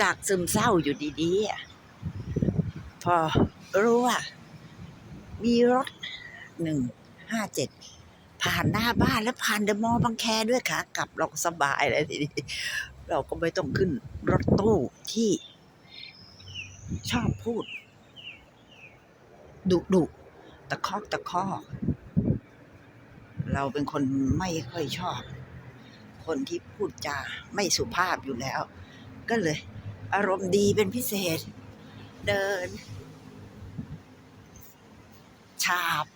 จากซึมเศร้าอยู่ดีๆ พอรู้ว่า มีรถหนึ่งห้าเจ็ดผ่านหน้าบ้านแล้วผ่านเดอะมอลล์บางแคด้วยค่ะ กลับเราก็สบายเลยทีนี้เราก็ไม่ต้องขึ้นรถตู้ที่ชอบพูด ดุดุตะคอกตะคอกเราเป็นคนไม่ค่อยชอบ คนที่พูดจาไม่สุภาพอยู่แล้ว ก็เลย อารมณ์ดีเป็นพิเศษ เดิน ฉาบ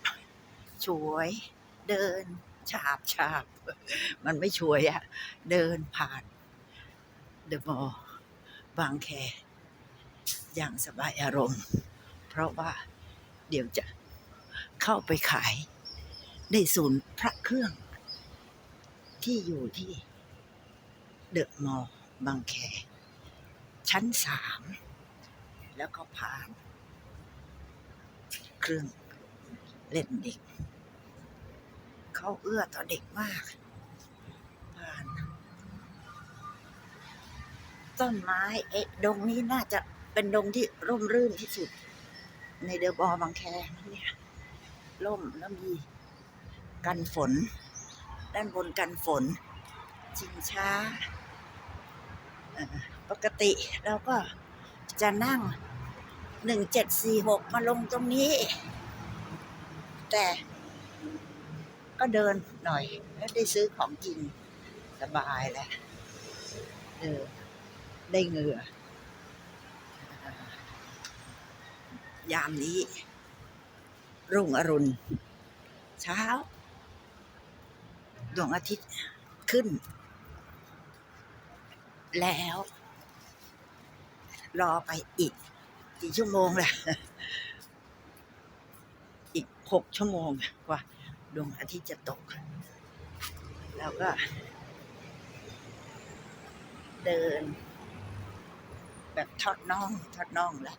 ช่วย เดิน ฉาบฉาบ มันไม่ช่วยอะเดินผ่าน เดอะมอลล์บางแค อย่างสบายอารมณ์ เพราะว่าเดี๋ยวจะเข้าไปขาย ในศูนย์พระเครื่อง ที่อยู่ที่เดอะมอลล์บางแค ชั้นสามแล้วก็ผ่าน เครื่องเล่นเด็ก เขาเอื้อต่อเด็กมาก ผ่าน ต้นไม้เอ๊ะดงนี้น่าจะเป็นดงที่ร่มรื่นที่สุด ในเดอะบอว์บางแคเนี่ยร่มแล้วมีกันฝน ด้านบนกันฝนชิงช้า ปกติเราก็จะนั่งหนึ่งเจ็ดสี่หกมาลงตรงนี้ แต่ก็เดินหน่อย แล้วได้ซื้อของกินสบายแหละเออได้เหงื่อ ยามนี้ รุ่งอรุณ เช้า ดวงอาทิตย์ขึ้น แล้ว รอไปอีกกี่ชั่วโมงล่ะ อีกหกชั่วโมงกว่าดวงอาทิตย์จะตก แล้วก็ เดิน แบบทอดน่องทอดน่องแล้ว